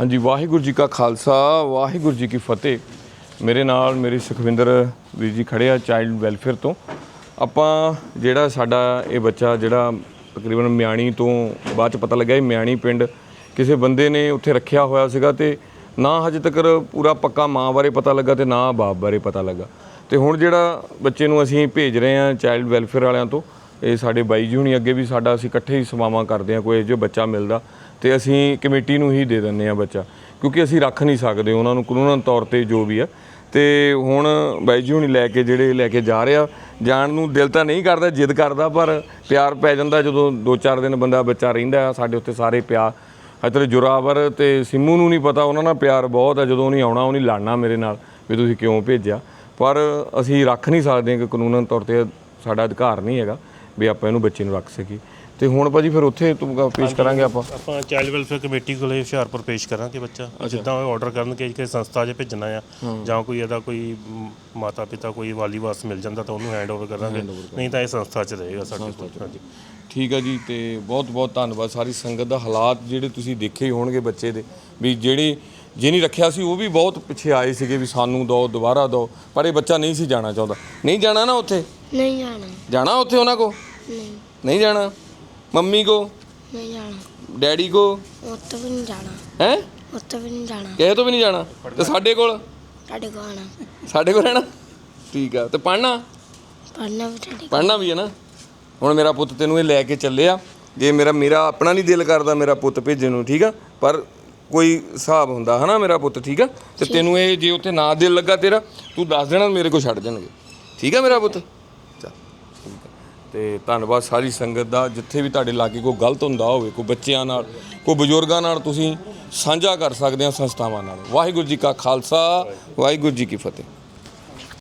ਹਾਂਜੀ, ਵਾਹਿਗੁਰੂ ਜੀ ਕਾ ਖਾਲਸਾ, ਵਾਹਿਗੁਰੂ ਜੀ ਕੀ ਫਤਿਹ। ਮੇਰੇ ਨਾਲ ਮੇਰੀ ਸੁਖਵਿੰਦਰ ਵੀਰ ਜੀ ਖੜੇ ਆ ਚਾਈਲਡ ਵੈਲਫੇਅਰ ਤੋਂ। ਆਪਾਂ ਜਿਹੜਾ ਸਾਡਾ ਇਹ ਬੱਚਾ, ਜਿਹੜਾ ਤਕਰੀਬਨ ਮਿਆਣੀ ਤੋਂ ਬਾਅਦ ਚ ਪਤਾ ਲੱਗਿਆ ਇਹ ਮਿਆਣੀ ਪਿੰਡ ਕਿਸੇ ਬੰਦੇ ਨੇ ਉੱਥੇ ਰੱਖਿਆ ਹੋਇਆ ਸੀਗਾ ਤੇ ਨਾ ਹਜੇ ਤੱਕ ਪੂਰਾ ਪੱਕਾ ਮਾਂ ਬਾਰੇ ਪਤਾ ਲੱਗਾ ਤੇ ਨਾ ਬਾਪ ਬਾਰੇ ਪਤਾ ਲੱਗਾ। ਤੇ ਹੁਣ ਜਿਹੜਾ ਬੱਚੇ ਨੂੰ ਅਸੀਂ ਭੇਜ ਰਹੇ ਹਾਂ ਚਾਈਲਡ ਵੈਲਫੇਅਰ ਵਾਲਿਆਂ ਤੋਂ ਇਹ ਸਾਡੇ ਬਾਈ ਜੀ ਹੁਣੀ ਅੱਗੇ ਵੀ ਸਾਡਾ ਅਸੀਂ ਇਕੱਠੇ ਹੀ ਸੇਵਾਵਾਂ ਕਰਦੇ ਹਾਂ, ਕੋਈ ਜੋ ਬੱਚਾ ਮਿਲਦਾ ਤੇ ਅਸੀਂ ਕਮੇਟੀ ਨੂੰ ਹੀ ਦੇ ਦਿੰਦੇ ਆ ਬੱਚਾ, ਕਿਉਂਕਿ ਅਸੀਂ ਰੱਖ ਨਹੀਂ ਸਕਦੇ ਉਹਨਾਂ ਨੂੰ ਕਾਨੂੰਨ ਤੌਰ ਤੇ ਜੋ ਵੀ ਆ। ਤੇ ਹੁਣ ਬਾਈ ਜੀ ਹੁਣੀ ਲੈ ਕੇ ਜਿਹੜੇ ਲੈ ਕੇ ਜਾ ਰਿਹਾ, ਜਾਣ ਨੂੰ ਦਿਲ ਤਾਂ ਨਹੀਂ ਕਰਦਾ, ਜਿੱਦ ਕਰਦਾ, ਪਰ ਪਿਆਰ ਪੈ ਜਾਂਦਾ ਜਦੋਂ 2-4 ਦਿਨ ਬੰਦਾ ਬੱਚਾ ਰਹਿੰਦਾ ਸਾਡੇ ਉੱਤੇ ਸਾਰੇ ਪਿਆਰ, ਇੱਧਰ ਜੁਰਾਵਰ ਤੇ ਸਿੰਮੂ ਨੂੰ ਨਹੀਂ ਪਤਾ, ਉਹਨਾਂ ਨਾਲ ਪਿਆਰ ਬਹੁਤ ਆ, ਜਦੋਂ ਉਹਨੇ ਆਉਣਾ, ਉਹਨੇ ਲੜਨਾ ਮੇਰੇ ਨਾਲ ਵੀ ਤੁਸੀਂ ਕਿਉਂ ਭੇਜਿਆ। ਪਰ ਅਸੀਂ ਰੱਖ ਨਹੀਂ ਸਕਦੇ ਕਿ ਕਾਨੂੰਨ ਤੌਰ ਤੇ ਸਾਡਾ ਅਧਿਕਾਰ ਨਹੀਂ ਹੈਗਾ। ਵੀ ਆਪਾਂ ਇਹਨੂੰ ਬੱਚੇ ਨੂੰ ਰੱਖ ਸਕੀਏ। ਤੇ ਹੁਣ ਭਾਜੀ ਫਿਰ ਉੱਥੇ ਤੁਮ ਪੇਸ਼ ਕਰਾਂਗੇ ਆਪਾਂ? ਆਪਾਂ ਚਾਈਲਡ ਵੈਲਫੇਅਰ ਕਮੇਟੀ ਕੋਲੇ ਹੁਸ਼ਿਆਰਪੁਰ ਪੇਸ਼ ਕਰਾਂਗੇ ਬੱਚਾ। ਜਿੱਦਾਂ ਉਹ ਆਰਡਰ ਕਰਨਗੇ ਕਿ ਸੰਸਥਾ 'ਚ ਭੇਜਣਾ ਆ ਜਾਂ ਕੋਈ ਇਹਦਾ ਕੋਈ ਮਾਤਾ ਪਿਤਾ ਕੋਈ ਵਾਲੀ ਵਾਸ ਮਿਲ ਜਾਂਦਾ ਤਾਂ ਉਹਨੂੰ ਹੈਂਡ ਓਵਰ ਕਰਾਂਗੇ। ਨਹੀਂ ਤਾਂ ਇਹ ਸੰਸਥਾ 'ਚ ਰਹੇਗਾ ਸਾਡੇ ਕੋਲ। ਹਾਂਜੀ। ਠੀਕ ਆ ਜੀ ਤੇ ਬਹੁਤ ਬਹੁਤ ਧੰਨਵਾਦ। ਸਾਰੀ ਸੰਗਤ ਦਾ ਹਾਲਾਤ ਜਿਹੜੇ ਤੁਸੀਂ ਦੇਖੇ ਹੀ ਹੋਣਗੇ ਬੱਚੇ ਦੇ ਵੀ ਜਿਹੜੇ ਜਿਹਨੇ ਰੱਖਿਆ ਸੀ ਉਹ ਵੀ ਬਹੁਤ ਪਿੱਛੇ ਆਏ ਸੀਗੇ ਵੀ ਸਾਨੂੰ ਦਿਓ ਦੁਬਾਰਾ ਦਿਓ ਪਰ ਇਹ ਬੱਚਾ ਨਹੀਂ ਸੀ ਜਾਣਾ ਚਾਹੁੰਦਾ। ਨਹੀਂ ਜਾਣਾ ਨਾ ਉੱਥੇ? ਨਹੀਂ ਜਾਣਾ। ਜਾਣਾ ਉੱਥੇ ਉਹਨਾਂ ਕੋ ਨਹੀਂ। ਨਹੀਂ ਜਾਣਾ? ਮੰਮੀ ਕੋ? ਨਹੀਂ ਜਾਣਾ। ਡੈਡੀ ਕੋ? ਉੱਥੇ ਵੀ ਨਹੀਂ ਜਾਣਾ। ਹੈ? ਉੱਥੇ ਵੀ ਨਹੀਂ ਜਾਣਾ। ਕਿਸੇ ਤੋਂ ਵੀ ਨਹੀਂ ਜਾਣਾ? ਤੇ ਸਾਡੇ ਕੋਲ? ਤੁਹਾਡੇ ਕੋਲ ਆਣਾ ਸਾਡੇ ਕੋਲ ਰਹਿਣਾ? ਠੀਕ ਆ। ਤੇ ਪੜ੍ਹਨਾ? ਪੜ੍ਹਨਾ ਵੀ ਤੁਹਾਡੇ ਪੜ੍ਹਨਾ ਵੀ ਹੈ ਨਾ? ਹੁਣ ਮੇਰਾ ਪੁੱਤ ਤੈਨੂੰ ਇਹ ਲੈ ਕੇ ਚੱਲਿਆ। ਜੇ ਮੇਰਾ ਮੇਰਾ ਆਪਣਾ ਨਹੀਂ ਦਿਲ ਕਰਦਾ ਮੇਰਾ ਪੁੱਤ ਭੇਜਣ ਨੂੰ ਠੀਕ ਆ? ਪਰ ਕੋਈ ਹਿਸਾਬ ਹੁੰਦਾ ਹਨਾ ਮੇਰਾ ਪੁੱਤ ਠੀਕ ਆ? ਤੇ ਤੈਨੂੰ ਇਹ ਜੇ ਉੱਥੇ ਨਾ ਦਿਲ ਲੱਗਾ ਤੇਰਾ ਤੂੰ ਦੱਸ ਦੇਣਾ ਮੇਰੇ ਕੋਲ ਛੱਡ ਜਾਣਗੇ ਠੀਕ ਆ ਮੇਰਾ ਪੁੱਤ? ਚੱਲ ਠੀਕ ਆ। ਤੇ ਧੰਨਵਾਦ ਸਾਰੀ ਸੰਗਤ ਦਾ। ਜਿੱਥੇ ਵੀ ਤੁਹਾਡੇ ਲਾਗੇ ਕੋਈ ਗਲਤ ਹੁੰਦਾ ਹੋਵੇ, ਕੋਈ ਬੱਚਿਆਂ ਨਾਲ, ਕੋਈ ਬਜ਼ੁਰਗਾਂ ਨਾਲ ਤੁਸੀਂ ਸਾਂਝਾ ਕਰ ਸਕਦੇ ਹੋ ਸੰਸਥਾਵਾਂ ਨਾਲ। ਵਾਹਿਗੁਰੂ ਜੀ ਕਾ ਖਾਲਸਾ, ਵਾਹਿਗੁਰੂ ਜੀ ਕੀ ਫਤਿਹ।